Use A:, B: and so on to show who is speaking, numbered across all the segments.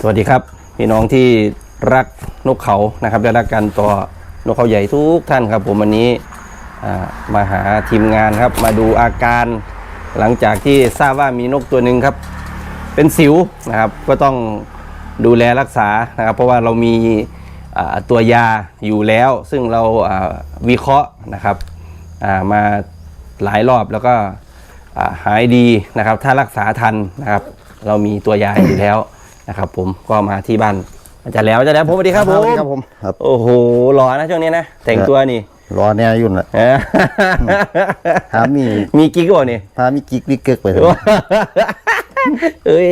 A: สวัสดีครับ พี่น้องที่รักนกเขานะครับและรักกันต่อนกเขาใหญ่ทุกท่านครับ ผมวันนี้มาหาทีมงานครับ มาดูอาการหลังจากที่ทราบว่ามีนกตัวหนึ่งครับ เป็นสิวนะครับ ก็ต้องดูแลรักษานะครับ เพราะว่าเรามีตัวยาอยู่แล้ว ซึ่งเราวิเคราะห์นะครับมาหลายรอบแล้วก็หายดีนะครับ ถ้ารักษาทันนะครับ เรามีตัวยาอยู่แล้ว นะครับผมก็มาที่บ้านอาจารย์แล้วอาจารย์แล้วผมสวัสดีครับผม
B: ครับผมครับ
A: โอ้โหหล่อนะช่วงนี้นะแต่งตัวนี่
B: รอแน่ยุ่นละ
A: เอ้อ
B: หามี
A: มีกิ๊กก่อนนี่
B: พามีกิกวิกเกิกไปเถอะ
A: เอ้ย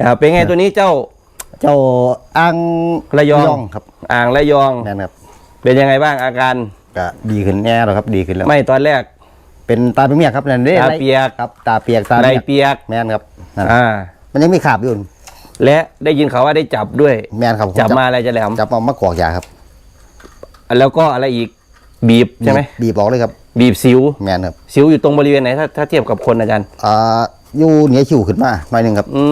A: อ่าเป็นไงตัวนี้เจ้า
B: เจ้าอัง
A: ระยอง
B: ครับ
A: อ่างระยอง
B: แม่นครับ
A: เป็นยังไงบ้างอาการ
B: ก็ดีขึ้นแน่แล้วครับ ดีขึ้นแล้ว
A: ไม่ตอนแรก
B: เป็นตาเป็นเมียกครับนั่นเด้
A: ตาเปียก
B: ครับ ตาเปียกตา
A: ไร
B: เมียก
A: เปียก
B: แม่นครับนั่น
A: อ่า
B: มันยังมีขาบอยู่
A: และได้ยินเขาวว่าได้จับด้วย
B: แม่นครับผ
A: จับมาอะไรจะแหลม
B: จับมามากอกยาครับ
A: แล้วก็อะไรอีกบีบใช่ไหม
B: บีบออกเลยครับ
A: บีบสิว
B: แม่นครับ
A: สิวอยู่ตรงบริเวณไหนถ้าถ้าเทียบกับคนอาจารย์
B: อ่าอยู่เหนือคิ้วขึ้นมาหน่อยหนึงครับ
A: อื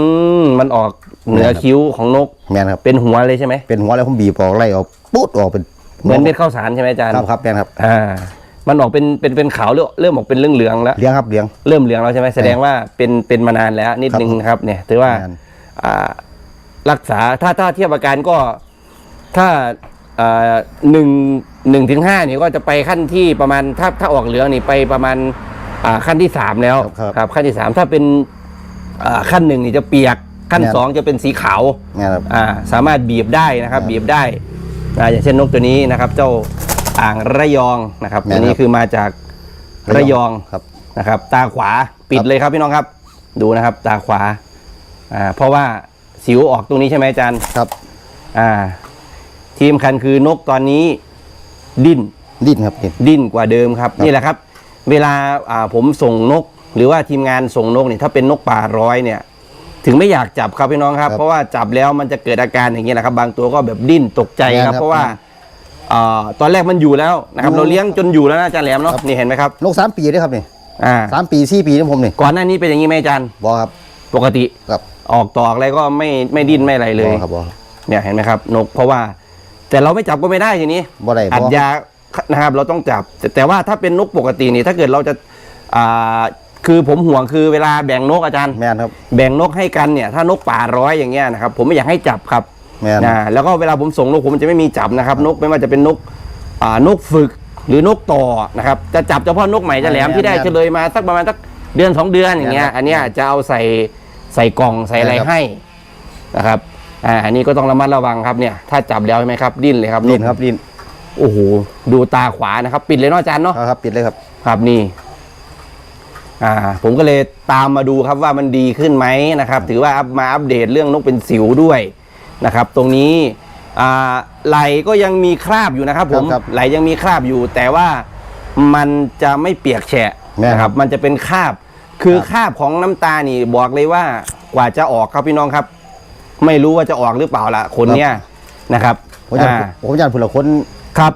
A: มมันออกเหนือคิ้วของนก
B: แม่นครับ
A: เป็นหัวเลยใช่ไหม
B: เป็นหัวแล้วผมบีบออกไล่ออกปุ๊ดออกเป็น
A: เหมือนเม็ดข้าวสารใช่ไหมอาจารย์
B: ครับครับแม่นครับ
A: อ่า มันออกเป็นเป็นเป็นขาวเริ่มเริ่มออกเป็นเรื่องเหลืองๆแล้ว
B: เลี้ยงครับเลี้ยง
A: เริ่มเหลืองแล้วใช่ไหมแสดงว่าเป็นเป็นมานานแล้วนิดนึงนะครับ เนี่ยถือว่า
B: แม่น
A: อ่ารักษาถ้าถ้าเทียบอาการก็ถ้าอ่าหนึ่งหนึ่งถึงห้านี่ก็จะไปขั้นที่ประมาณถ้าถ้าออกเหลืองนี่ไปประมาณอ่าขั้นที่สามแล้ว
B: ครับ ครับ
A: ขั้นที่สามถ้าเป็นอ่าขั้นหนึ่งนี่จะเปียกขั้น
B: แม่น
A: สองจะเป็นสีขาว
B: แม่นครับ
A: อ่าสามารถบีบได้นะครับ
B: ครับ
A: บีบได้อ่าอย่างเช่นนกตัวนี้นะครับ เจ้า อ่างระยองนะครับ
B: แม่
A: ตั
B: น
A: วนี้
B: ครับ
A: คือมาจากระยอง
B: ครับ
A: นะครับ ตาขวาปิด
B: ครับ
A: เลยครับพี่น้องครับ ดูนะครับ ตาขวาอ่าเพราะว่าสิวออกตรงนี้ใช่ไหมอาจารย์
B: ครับ
A: อ่า ทีมคันคือนกตอนนี้ ดิ้น
B: ดิ้นครับดิ้น
A: ดิ้นกว่าเดิมครับ
B: ครับ
A: นี่แหละครับ เวลาอ่าผมส่งนก หรือว่าทีมงานส่งนกเนี่ยถ้าเป็นนกป่าร้อยเนี่ย ถึงไม่อยากจับครับพี่น้องครับ
B: ครับ
A: เพราะว่าจับแล้วมันจะเกิดอาการอย่างนี้ยแหละครับ บางตัวก็แบบดิ้นตกใจครับ
B: แม่นครับ
A: เพราะว่า อ่าตอนแรกมันอยู่แล้วนะครับ
B: อยู่
A: เราเลี้ยงจนอยู่แล้วนะอาจารย์แหลมเนาะ
B: ครับ
A: นี่เห็นไหมครับ
B: นกสามปีได้ครับนี่
A: อ่า
B: สามปีสี่ปีนี่ผมนี่
A: ก่อนหน้านี้เป็นอย่างนี้ไหมอาจารย์
B: บอครับ
A: ปกติ
B: ครับ
A: ออกตอกอะไรก็ไม่ไม่ดิ้นไม่อะไรเลย
B: บอครับบอครับ
A: เนี่ยเห็นไหมครับนกเพราะว่า แต่เราไม่จับก็ไม่ได้ทีนี้
B: บ่ได้
A: อัด
B: บ่
A: ยานะครับเราต้องจับแต่แต่ว่าถ้าเป็นนกปกตินี่ถ้าเกิดเราจะอ่าคือผมห่วงคือเวลาแบ่งนกอาจารย์
B: แม่นครับ
A: แบ่งนกให้กันเนี่ยถ้านกป่าร้อยอย่างเงี้ยนะครับผมไม่อยากให้จับครับ
B: แม่น
A: นะแล้วก็เวลาผมส่งนกผมจะไม่มีจับนะครับ นกไม่ว่าจะเป็นนกอ่านกฝึกหรือนกต่อนะครับ จะจับเฉพาะนกใหม่จะแหลมที่ได้เฉลยมาสักประมาณสักเดือนสองเดือนอย่างเงี้ย อันเนี้ยจะเอาใส่ใส่กล่องใส่อะไรให้นะครับอ่าอันนี้ก็ต้องระมัดระวังครับเนี่ย ถ้าจับแล้วใช่ไหมครับดิ้นเลยครับ
B: ลิ้นครับลิ้น
A: โอ้โหดูตาขวานะครับ ปิดเลยเนาะอาจารย์เนาะ
B: เอาครับปิดเลยครับ
A: ครับนี่ อ่า ผมก็เลยตามมาดูครับว่ามันดีขึ้นไหมนะครับ ถือว่าอัพมาอัปเดตเรื่องนกเป็นสิวด้วย นะครับ ตรงนี้อ่าไหลก็ยังมีคราบอยู่นะครับ ผม
B: ครับ
A: ไหลยังมีคราบอยู่ แต่ว่ามันจะไม่เปียกแฉะ
B: แม่น
A: นะค
B: ครั
A: รับ
B: บ
A: มันจะเป็นคราบ คือ
B: ครับ
A: คราบของน้ำตานี่บอกเลยว่ากว่าจะออกครับพี่น้องครับ ไม่รู้ว่าจะออกหรือเปล่าล่ะคนเนี้ยนะครับ
B: ผมจะ
A: อ่า
B: ผมจะผุดละคน
A: ครับ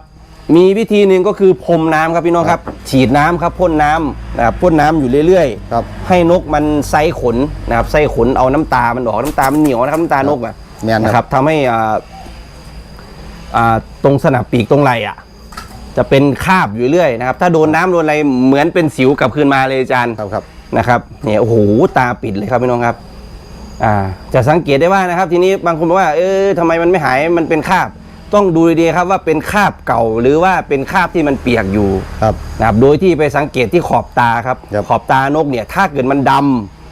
A: มีวิธีหนึ่งก็คือพรมน้ำครับพี่น้องครับ ฉีดน้ำครับพ่นน้ำนะครับพ่นน้ำอยู่เรื่อย
B: ครับ
A: ๆให้นกมันไซขนนะครับไซขนเอาน้ำตามันออกน้ำตามันเหนียวนะครับน้ำตานกอะ
B: แม่น
A: นะค
B: ค
A: รั
B: รั
A: บบทำให้อ่าอ่าตรงสนับปีกตรงไหล่อะ จะเป็นคราบอยู่เรื่อยนะครับ ถ้าโดนน้ำโดนอะไรเหมือนเป็นสิวกลับคืนมาเลยอาจารย์
B: ครับครับ
A: นะครับเนี่ยโอ้โหตาปิดเลยครับพี่น้องครับ อ่า จะสังเกตได้ว่านะครับ ทีนี้บางคนบอกว่าเออทำไมมันไม่หายมันเป็นคราบ ต้องดูดีๆครับว่าเป็นคราบเก่าหรือว่าเป็นคราบที่มันเปียกอยู่
B: ครับ
A: นะครับ โดยที่ไปสังเกตที่ขอบตาครับ
B: ครับ
A: ขอบตานกเนี่ย ถ้าเกิดมันดำ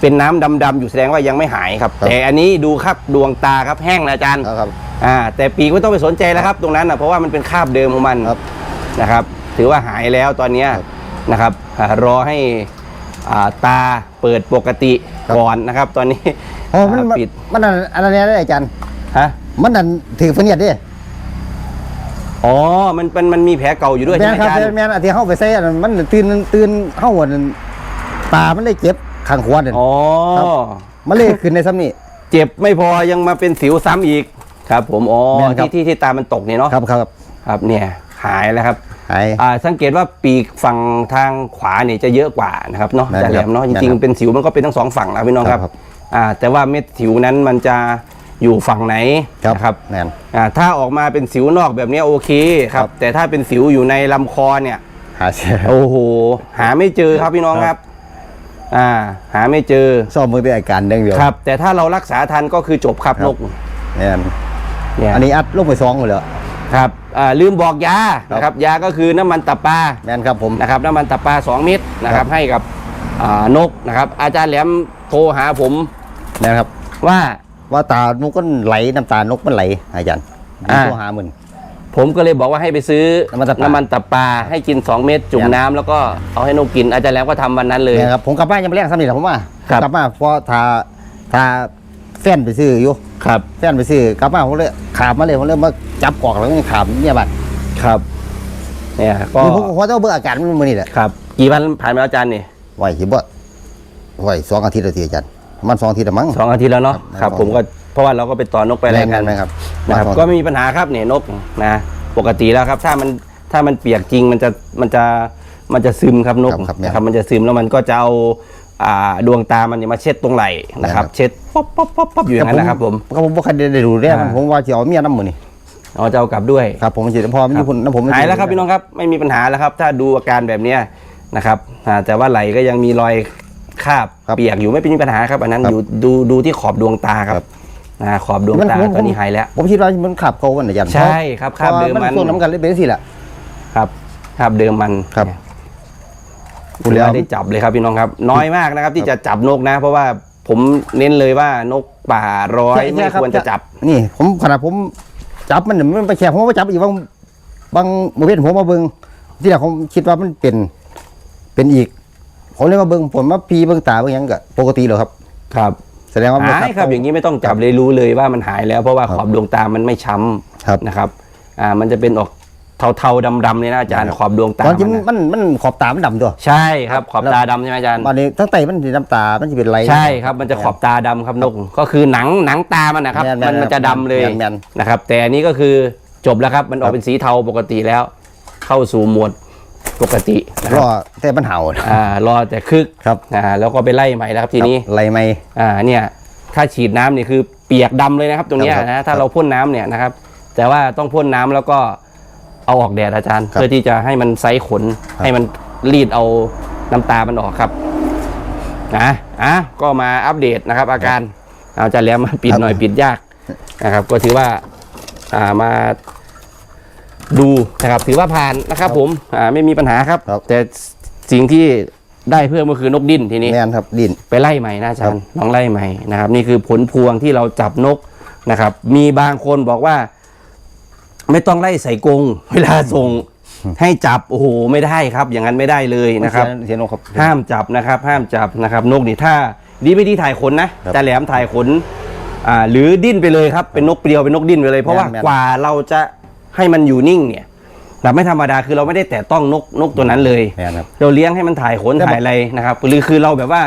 A: เป็นน้ำดำๆอยู่แสดงว่ายังไม่หายครับ
B: ครับ
A: แต่อันนี้ดูครับดวงตาครับแห้งนะอาจารย์
B: เอาครับ
A: อ่าแต่ปีกไม่ต้องไปสนใจแล้วครับ ตรงนั้นนะเพราะว่ามันเป็นคราบเดิมของมัน
B: ครับ
A: นะครับ ถือว่าหายแล้วตอนเนี้ย
B: ครับ
A: นะครับอ่ารอให้อ่าตาเปิดปกติ
B: ครับ
A: ก่อนนะครับ ตอนนี้
B: โอ้มัน
A: อ่า
B: มัน
A: ปิด
B: มันอันอันนั้นได้อาจารย์
A: ฮะ
B: มันนั่นถือฟันเนียดดิ
A: อ๋อ มันมันมันมีแผลเก่าอยู่ด้วย
B: แม่
A: ใช่ไหม
B: นครับ
A: อาจารย์
B: แม่นอันที่เข้าไปใส่อันนั้นมันตื่นตื่นเข้าหัวนั่นตามันเลยเจ็บ ข้างขวาเนี่ย
A: อ๋อ
B: ครับมันเลยขึ้นในซ้ำนี่
A: เจ็บไม่พอยังมาเป็นสิวซ้ำอีกครับ ผมอ๋อ
B: แม่นครับ
A: ที่ที่ที่ตามันตกเนี่ยเนาะ
B: ครับครับ
A: ครับเนี่ยหายแล้วครับ
B: หาย
A: อ่าสังเกตว่าปีกฝั่งทางขวาเนี่ยจะเยอะกว่านะครับเนาะ
B: แม่น
A: จะแหลมเนาะ
B: ค
A: จ
B: รับ
A: ริง
B: แม่นครับ
A: ๆเป็นสิวมันก็เป็นทั้งสองฝั่งนะพี่น้องครับ
B: ครับ
A: อ่าแต่ว่าเม็ดสิวนั้นมันจะอยู่ฝั่งไหนนะครับ
B: แน่น
A: อ่าถ้าออกมาเป็นสิวนอกแบบเนี้ยโอเคครับ
B: ครับ
A: แต่ถ้าเป็นสิวอยู่ในลำคอเนี่ย
B: หาเสีย
A: โอ้โห หาไม่เจอครับพี่น้องครับ อ่าหาไม่เจอ
B: ซ่อมมือด้วยอาการเด้งเดียว
A: ครับ แต่ถ้าเรารักษาทันก็คือจบครับ
B: ครับ
A: นก
B: แน่น
A: เนี่ย
B: อันนี้อัดลงไปสองหมดแล้ว
A: ครับอ่าลืมบอกยา
B: ครับ
A: นะครับยาก็คือน้ำมันตับปลา
B: แน่นครับผม
A: นะครับน้ำมันตับปลา2เม็ดนะค
B: ครั
A: รับบให้กับอ่านกนะครับอาจารย์แหลมโทรหาผม
B: แน่นครับ
A: ว่า
B: ว่าตานกก็ไหลน้ำตานกมันไหลอาจารย์
A: อ่า
B: โทรหามึน
A: ผมก็เลยบอกว่าให้ไปซื้อ
B: น้ำมันตับปลา
A: น้ำมันตับปลาให้กิน 2 เม็ดจุ่ม
B: ครับ
A: น้ำแล้วก็เอาให้นกกินอาจารย์แหลมก็ทำวันนั้นเลย
B: เนี่ยครับผมกลับบ้านยังไม่แรงซ้ำนี่แหละผมว่า
A: ครับ
B: กลับมาเพราะทาทาแฟนไปซื้ออยู่
A: ครับ
B: แฟนไปซื้อกลับมาผมเลยขาบมาเลยผมเลยมาจับกอกแล้วก็ขาบเนี่ยบัด
A: ครับเนี่ยก็
B: นี่ผมขอเจ้าเบอร์อาการมันมือนี่แหละ
A: ครับกี่วันผ่านมาแล้วอาจารย์นี่
B: ไหวสิบ่ไหวสองอาทิตย์แล้วทีอาจารย์ประมันสองอาทิตย์ละมั้ง
A: สองอาทิตย์แล้วเนาะ
B: ครับ
A: ครับ ผมก็เพราะว่าเราก็ไปต่อนกไปอะไร
B: แรง
A: กั
B: กัน
A: น
B: ไหมครับ
A: นะครับ
B: มาสอง
A: ก็ไม่มีปัญหาครับเนี่ยนกนะปกติแล้วครับ ถ้ามันถ้ามันเปียกจริงมันจะมันจะมันจะซึมครับนก
B: ครับครับเนี่ย
A: นะครับมันจะซึมแล้วมันก็จะเอาอ่าดวงตามันเนี่ยมาเช็ดตรงไหล่นะครับ
B: นะครับ
A: เช็ดป๊อปป๊อปป๊อปป๊อปอยู่อย่างนั้นนะครับผม
B: ก็ผมบ่คันได้ดูแลมัน
A: อ่า
B: ผมว่าจะเอาเมียน้ำมือนี่
A: เอาจะเอากลับด้วย
B: ครับผมสิพอมันอยู่พุ่นน้ำผม
A: หายแล้วครับพี่น้องครับไม่มีปัญหาแล้วครับ ถ้าดูอาการแบบเนี้ยนะครับอ่าแต่ว่าไหลก็ยังมีรอยคราบเปียกอยู่ไม่เป็นปัญหาครับ อันนั้นอยู่ดูดูที่ขอบดวงตาครับ นะขอบดวงตาตอนนี้หายแล้ว
B: ผมคิดว่ามันขับเขาวันอาจารย์
A: ใช่ครับคราบเดิม
B: พะ
A: มัน
B: ส่วนน้ำกันเลยเป็นสิแหละ
A: ครับคราบเดิมมัน
B: ครับ
A: เนี่ยคุณแล้วได้จับเลยครับพี่น้องครับ น้อยมากนะครับ ที่จะจับนกนะ เพราะว่าผมเน้นเลยว่านกป่าร้อย
B: ใช่
A: ไม่
B: ใช่ครับ
A: ควรจะจับ
B: นี่ ผมขนาดผมจับมันมันไปแข่ผมว่าจับอีกบางบางโมเมนต์ผมมาเบิ่งที่แรกผมคิดว่ามันเป็นเป็นอีก ผมเลยมาเบิ่งผมมาพีเบิ่งตาเบิ่งหยังก็ปกติเหรอครับ
A: ครับ
B: แสดงว่ามัน
A: หายครับอย่างนี้ไม่ต้องจับเลยรู้เลยว่ามันหายแล้วเพราะว่าขอบดวงตามันไม่ช้ำ
B: ครับ
A: นะครับอ่ามันจะเป็นออกเทาๆดำๆเลยนะอาจารย์
B: ครับ
A: ขอบดวงตา
B: ตอนจริง
A: มันนะ
B: มันมันขอบตามันดำตัว
A: ใช่ครับขอบตาดำใช่ไหมอาจารย์
B: ตอนนี้ทั้งไตมันสีน้ำตา มันจะเป็นไร
A: ใช่ครับมันจะขอบตาดำครับนกก็คือหนังหนังตามันนะครับ
B: แม่นๆ
A: มันมันจะดำเลย
B: แม่น
A: นะครับ แต่อันนี้ก็คือจบแล้วครับมันออกเป็นสีเทาปกติแล้ว เข้าสู่โหมวด ปกตินะค
B: ร
A: รับ
B: อแต่มันเห่า
A: อ่ารอแต่คึก
B: ครับ
A: อ่าแล้วก็ไปไล่ใหม่แล้วครับทีนี้
B: ไรไหม
A: อ่าเนี่ยถ้าฉีดน้ำเนี่ยคือเปียกดำเลยนะครับ ตรงเนี้ย
B: ครับ
A: นะถ้าเราพ่นน้ำเนี่ยนะครับ แต่ว่าต้องพ่นน้ำแล้วก็เอาออกแดดอาจารย์
B: ครับ
A: เพื่อที่จะให้มันไซส์ขน
B: ครับ
A: ให้มันรีดเอาน้ำตามันออกครับนะอะก็มาอัปเดตนะครับ อาการเอาอาจารย์แล้วมาปิดหน่อยปิดยากนะครับ ก็ถือว่าอ่ามา ดูนะครับถือว่าผ่านนะครับผมอ่าไม่มีปัญหาครับ
B: ครับ
A: แต่สิ่งที่ได้เพิ่มก็คือนกดิ้นทีนี้
B: แม่นครับดิน
A: ไปไล่ใหม่นะอาจารย์ลองไล่ใหม่นะครับ นี่คือผลพวงที่เราจับนกนะครับ มีบางคนบอกว่า ไม่ต้องไล่ใส่กรงเวลาส่งให้จับโอ้โหไม่ได้ครับ อย่างนั้นไม่ได้เลยนะครับ
B: เสียนกครับ
A: ห้ามจับนะครับ ห้ามจับนะครับ นกนี่ถ้าดีไม่ดีถ่ายขนนะครับจะแหลมถ่ายขนอ่าหรือดิ้นไปเลยครับเป็นนกเปลียวเป็นนกดิ้นไปเลย เพราะว่า
B: แม่นๆ
A: กว่าเราจะ ให้มันอยู่นิ่งเนี่ยแบบไม่ธรรมดาคือเราไม่ได้แตะต้องนกนกตัวนั้นเลย
B: แม่นครับ
A: เราเลี้ยงให้มันถ่ายขน
B: แต่
A: ถ่ายอะไรนะครับหรือคือเราแบบว่า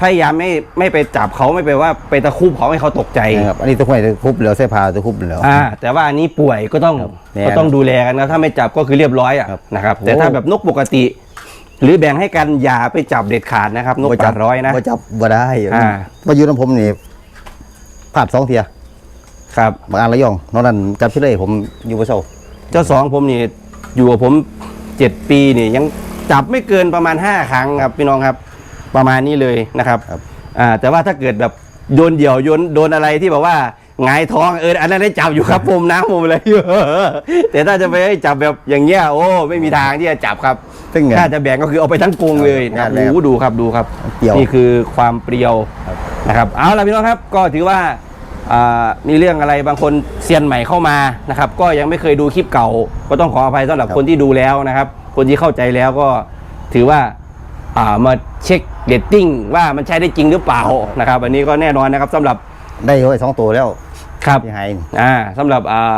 A: พยายามไม่ไม่ไปจับเขาไม่ไปว่าไปตะคุบเขาให้เขาตกใจ
B: นะครับ อันนี้ตัวห้วยตัวคุบเหลือเส้ผ้าตัวคุบเหลือ
A: อ่าแต่ว่าอันนี้ป่วยก็ต้อง
B: ครับแน่
A: ก็ต้องดูแลกันนะถ้าไม่จับก็คือเรียบร้อยอะ
B: ครับ
A: นะครับ
B: โอ้
A: แต่ถ้าแบบนกปกติ หรือแบ่งให้กันอย่าไปจับเด็ดขาดนะครับ นก
B: บ่
A: จัดร้อยนะ
B: บ่จับบ่ได้
A: อ่า
B: มาอยู่น้ำผมนี่พลาดสองเทีย
A: ครับ
B: บางอันระยองนอกนั้นจับชื่อเลยผมอยู่บ่เศร้า
A: เจ้าสองผมนี่อยู่กับผมเจ็ดปีนี่ยังจับไม่เกินประมาณห้าครั้งครับพี่น้องครับประมาณนี้เลยนะครับ
B: ครับ
A: อ่าแต่ว่าถ้าเกิดแบบโยนเดี่ยวโยนโดนอะไรที่แบบว่าหงายท้องเอออันนั้นได้จับอยู่ครับ ผมน้ำผมเลย แต่ถ้าจะไปให้จับแบบอย่างเงี้ยโอ้ไม่มีทางที่จะจับครับ
B: ซึ่งไง
A: ถ้าจะแบ่งก็คือเอาไปทั้งกรงเลยนะครับ
B: ครับ
A: โอ้โหดูครับดูครับ
B: เปรี้ยว
A: นี่คือความเปรียว
B: ครับ
A: นะครับ เอาละพี่น้องครับก็ถือว่าอ่า มีเรื่องอะไรบางคนเซียนใหม่เข้ามานะครับ ก็ยังไม่เคยดูคลิปเก่า ก็ต้องขออภัยสำหรับคนที่ดูแล้วนะครับ คนที่เข้าใจแล้วก็ถือว่าอ่ามาเช็คเดตติ้งว่ามันใช้ได้จริงหรือเปล่านะครับ อันนี้ก็แน่นอนนะครับสำหรับ
B: ได้ไว้สองตัวแล้ว
A: ครับ
B: ที่ไฮนี่
A: อ่าสำหรับอ่า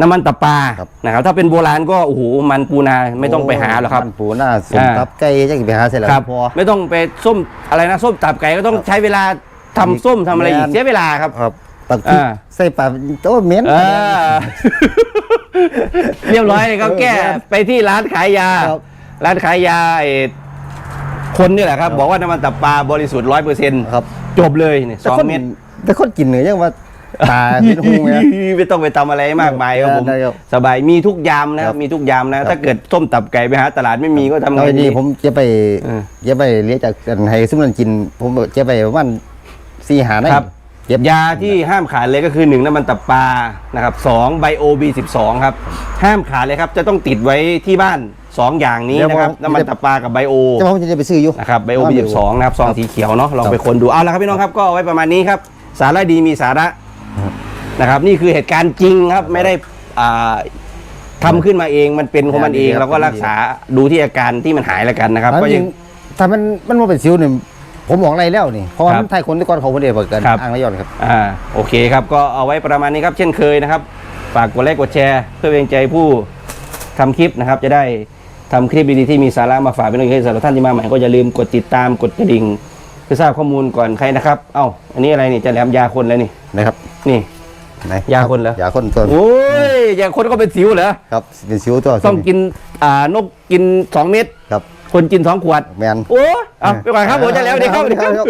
A: น้ำมันตับปลา
B: ครับ
A: นะครับ ถ้าเป็นโบราณก็โอ้โหมันปูนาไม่ต้องไปหาหรอกครับ
B: มันปูหน้าสม
A: อ่า
B: ตับไก่จะไปหาเสร็จแล้ว
A: ครับ
B: พอ
A: ไม่ต้องไปส้มอะไรนะส้มตับไก่ก็ต้องใช้เวลา ทำส้มทำอะไรอีก
B: แม่น
A: เสียเวลาครับ
B: ครับตักพริก
A: อ่า
B: ใส่ปลาโต้เหม็น
A: เออ เรียบร้อยเลยครับแก้ไปที่ร้านขายยา
B: ครับ
A: ร้านขายยาไอ้คนนี่แหละครับ บอกว่าน้ำมันตับปลาบริสุทธิ์ร้อยเปอร์เซ็นต์
B: ครับ
A: จบเลยเนี่ยส
B: แต่
A: อง
B: คน
A: เม็ด
B: แต่คนกินเนี่ยยังว่าตาเป็นหูไง
A: ไม่ต้องไปทำอะไรมากมายครับผม
B: ได้ครับ
A: สบายมีทุกยามนะค
B: ครั
A: รับบ มีทุกยามนะ ถ้าเกิดส้มตับไก่ไปหาตลาดไม่มีก็ทำไง
B: เอาไอ้
A: ดี
B: นี่ผมจะไป
A: เออ
B: จะไปเลี้ยงจากกันให้ซึ่งมันกิน ผมจะไปประมาณ สี่หาได้
A: ครับ
B: เย็บ
A: ยาที่ห้ามขาดเลยก็คือหนึ่งน้ำมันตับปลานะครับสองไบโอบีสิบสองครับ ห้ามขาดเลยครับ จะต้องติดไว้ที่บ้านสองอย่างนี้นะครับ น้ำมันตับปลากับไบโอ
B: จะผมจะไปซื้ออยู่
A: นะครับไบโอบีสิบสองนะครับซองสีเขียวเนาะลองไปคนดูเอาละครับพี่น้องครับก็เอาไว้ประมาณนี้ครับ สาระดีมีสาระนะครับนี่คือเหตุการณ์จริงครับไม่ได้อ่าทำขึ้นมาเองมันเป็นของมันเอง
B: ครับ
A: เราก็รักษาดูที่อาการที่มันหายแล้วกันนะครับ
B: อัน
A: ก็
B: จ
A: ยั
B: ริ
A: ง
B: งถ้ามันมันมาเป็นซิวเนี่ย ผมบอกอะไรแล้วนี่เพราะว่า
A: ครับ
B: มันไทยคนที่ก่อนเขาคนเดียวเกิน
A: ครับ
B: อ่างระยอนครับ
A: อ่าโอเคครับก็เอาไว้ประมาณนี้ครับ เช่นเคยนะครับ ฝากกดไลค์กดแชร์ เพื่อเป็นกำลังใจผู้ทำคลิปนะครับ จะได้ทำคลิปดีๆที่มีสาระมาฝากเป็นกำลังใจสำหรับท่านที่มาใหม่ก็อย่าลืมกดติดตามกดกระดิ่งเพื่อทราบข้อมูลก่อนใครนะครับ เอ้าอันนี้อะไรนี่จะแหลมยาคนแล้วนี่
B: นะครับ
A: นี่
B: ไหน
A: ยาคนเหรอ
B: ยาคนตัว
A: โอ้ยยาคนก็เป็นสิวเหรอ
B: ครับเป็นซิวตัว
A: ต้องกินอ่านกกินสองเม็ด
B: ครับ
A: คนกินสองขวด
B: แมน
A: โอ้ยเอาไปก่อนครับผมจะแล้วเดี๋ยวครับ
B: ครับ